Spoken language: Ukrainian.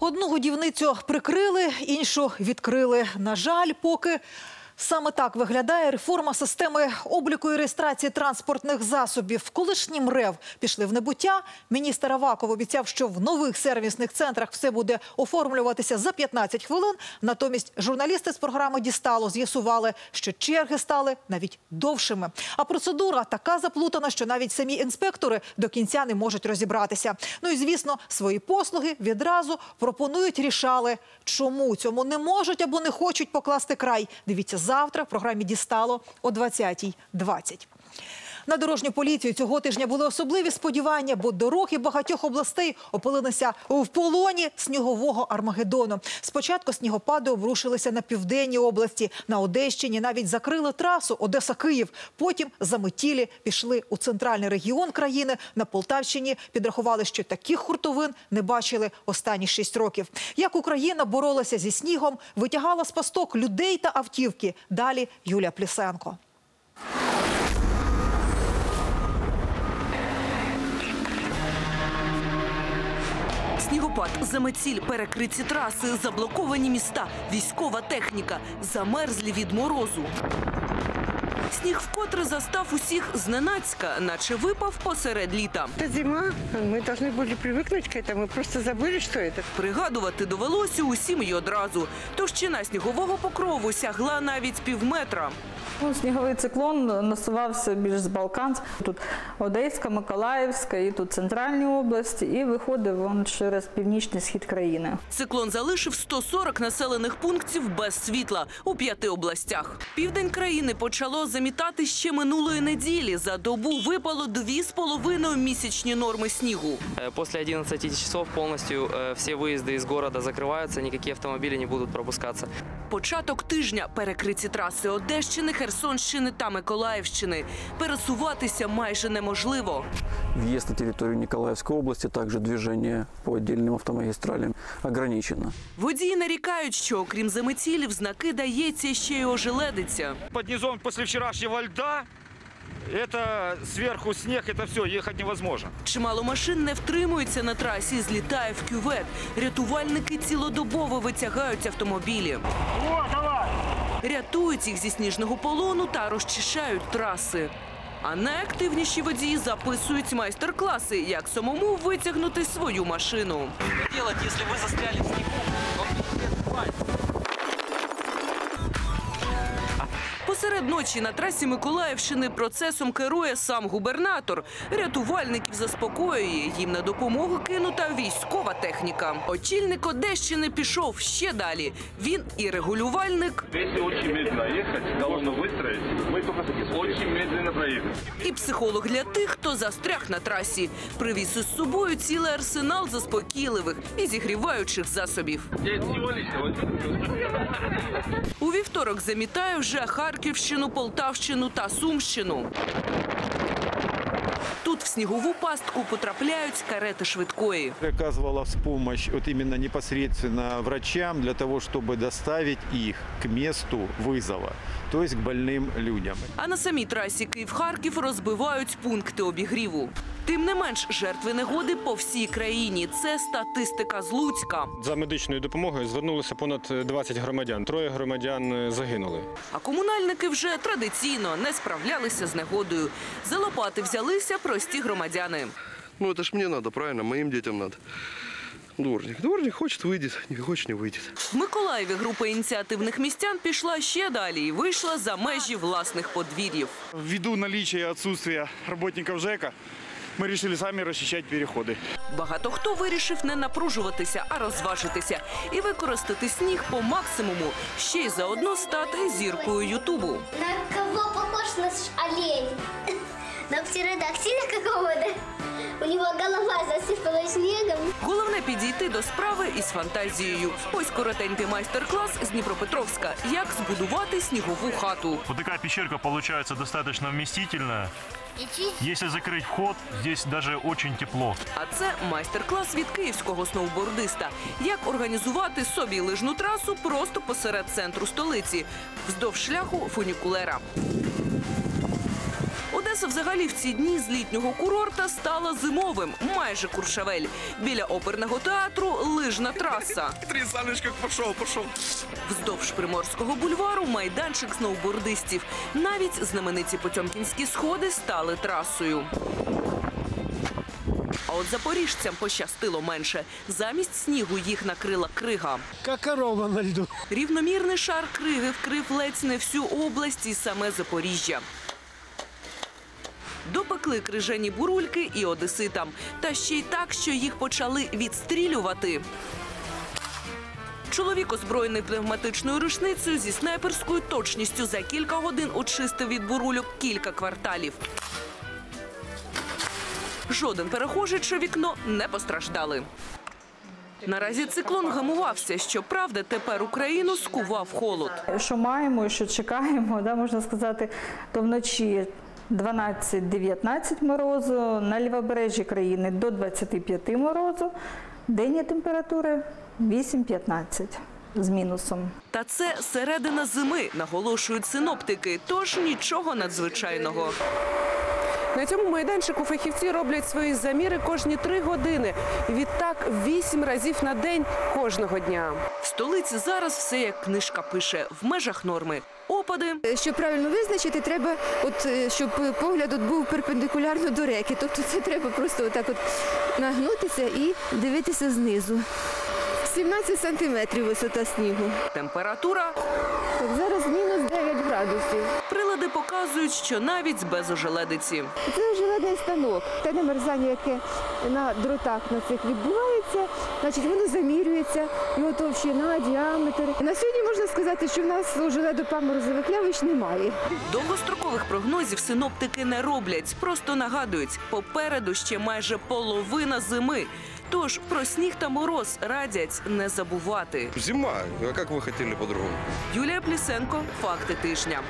Одну годівницю прикрили, іншу відкрили. На жаль, поки саме так виглядає реформа системи обліку і реєстрації транспортних засобів. Колишній МРЕВ пішли в небуття. Міністр Аваков обіцяв, що в нових сервісних центрах все буде оформлюватися за 15 хвилин. Натомість журналісти з програми «Дістало» з'ясували, що черги стали навіть довшими. А процедура така заплутана, що навіть самі інспектори до кінця не можуть розібратися. Ну і звісно, свої послуги відразу пропонують рішали. Чому цьому не можуть або не хочуть покласти край? Дивіться завтра в програмі «Дістало» о 20.20. На дорожню поліцію цього тижня були особливі сподівання, бо дороги багатьох областей опинилися в полоні снігового Армагеддону. Спочатку снігопади обрушилися на південній області, на Одещині навіть закрили трасу Одеса-Київ. Потім заметілі пішли у центральний регіон країни. На Полтавщині підрахували, що таких хуртовин не бачили останні шість років. Як Україна боролася зі снігом, витягала з пасток людей та автівки. Далі Юлія Плісенко. Снігопад, заметіль, перекриті траси, заблоковані міста, військова техніка, замерзлі від морозу. Сніг вкотре застав усіх зненацька, наче випав посеред літа. Это зима, мы должны были привыкнуть к этому, просто забыли, что это. Пригадувати довелося усім й одразу. Товщина снігового покрову сягла навіть півметра. Ну, сніговий циклон насувався більш з Балкан. Тут Одеська, Миколаївська, і тут центральні області, і виходив він через північний схід країни. Циклон залишив 140 населених пунктів без світла у п'яти областях. Південь країни почало замітати ще минулої неділі. За добу випало дві з половиною місячні норми снігу. Э, После 11 часов полностью э, все выезды из города закрываются, никакие автомобили не будут пропускаться. Початок тижня перекриті траси Одещини, Херсонщини та Миколаївщини. Пересуватися майже неможливо. Въезд на территорию Николаевской области, также движение по отдельным автомагистралям ограничено. Водії нарікають, що окрім заметілів, знаки дається ще й ожеледиця. Под низом после вчерашнего льда это сверху снег, это все, ехать невозможно. Чимало машин не втримується на трасі, злітає в кювет. Рятувальники цілодобово витягають автомобілі. Рятують їх зі сніжного полону та розчищають траси. А найактивніші водії записують майстер-класи, як самому витягнути свою машину. Що робити, якщо ви застряли в снегу? Посеред ночі на трасі Миколаївщини процесом керує сам губернатор. Рятувальників заспокоює. Їм на допомогу кинута військова техніка. Очільник Одещини пішов ще далі. Він і регулювальник, Если очень медленно колонну выстроить, мы только очень медленно проедем. і психолог для тих, хто застряг на трасі. Привіз із собою цілий арсенал заспокійливих і зігріваючих засобів. У вівторок замітає вже Харківщину, Полтавщину та Сумщину. Тут в снігову пастку потрапляють карети швидкої. оказывалась помощь вот именно непосредственно врачам для того, чтобы доставить их к месту вызова, то есть к больным людям. А на самій трасі Київ-Харків розбивають пункти обігріву. Тим не менш, жертви негоди по всій країні. Це статистика з Луцька. За медичною допомогою звернулося понад 20 громадян. Троє громадян е, загинули. А комунальники вже традиційно не справлялися з негодою. За лопати взялися прості громадяни. Ну это ж мне надо, правильно, моим детям надо. Дворник. Дворник хочет, выйдет, не хочет, не выйдет. В Миколаєві група ініціативних містян пішла ще далі і вийшла за межі власних подвір'їв. Ввиду наличия отсутствия работников ЖЭКа, мы решили сами расчищать переходы. Багато хто вирішив не напружуватися, а розважитися і використати сніг по максимуму, ще й заодно стати зіркою Ютубу. На кого похож наш олень? На птеродактиля какого-то. У него голова засыпала снегом. Головне підійти до справи із фантазією. Ось коротенький майстер-клас з Дніпропетровська. Як збудувати снігову хату. Вот такая пещерка получается достаточно вместительная. Если закрыть вход, здесь даже очень тепло. А це майстер-клас від київського сноубордиста. Як організувати собі лижну трасу просто посеред центру столиці, вздовж шляху фунікулера. Одеса взагалі в ці дні з літнього курорта стала зимовим, майже Куршавель. Біля оперного театру лижна траса. Три как пошел, пошел. Вздовж Приморського бульвару майданчик сноубордистів. Навіть знамениті Потьомкінські сходи стали трасою. А от запоріжцям пощастило менше. Замість снігу їх накрила крига. Как корова на льду. Рівномірний шар криги вкрив ледь не всю область і саме Запоріжжя. Допекли крижені бурульки і одеситам. Та ще й так, що їх почали відстрілювати. Чоловік, озброєний пневматичною рушницею зі снайперською точністю за кілька годин очистив від бурульок кілька кварталів. Жоден перехожий чи вікно не постраждали. Наразі циклон гамувався. Щоправда, тепер Україну скував холод. Що маємо що чекаємо, да, можна сказати, то вночі 12-19 морозу, на лівобережжі країни до 25 морозу, денні температури 8-15 з мінусом. Та це середина зими, наголошують синоптики. Тож нічого надзвичайного. На цьому майданчику фахівці роблять свої заміри кожні три години. Відтак вісім разів на день кожного дня. В столиці зараз все як книжка пише в межах норми. Опади Щоб правильно визначити, треба, от е, щоб погляд от був перпендикулярно до реки. Тобто це треба просто отак от нагнутися і дивитися знизу. 17 сантиметрів висота снігу. температура. Так, зараз мінус 9 градусів. Прилади показують, що навіть без ожеледиці. Це железний станок. Те намерзання, яке на дротах на цих відбувається, значить воно замірюється, його товщина, діаметр. На сьогодні можна сказати, що в нас желедопаморозових явищ немає. Довгострокових прогнозів синоптики не роблять, просто нагадують, попереду ще майже половина зими. Тож про сніг та мороз радять не забувати. Зима. А як ви хотіли по-другому? Юлія Плісенко, факти тижня.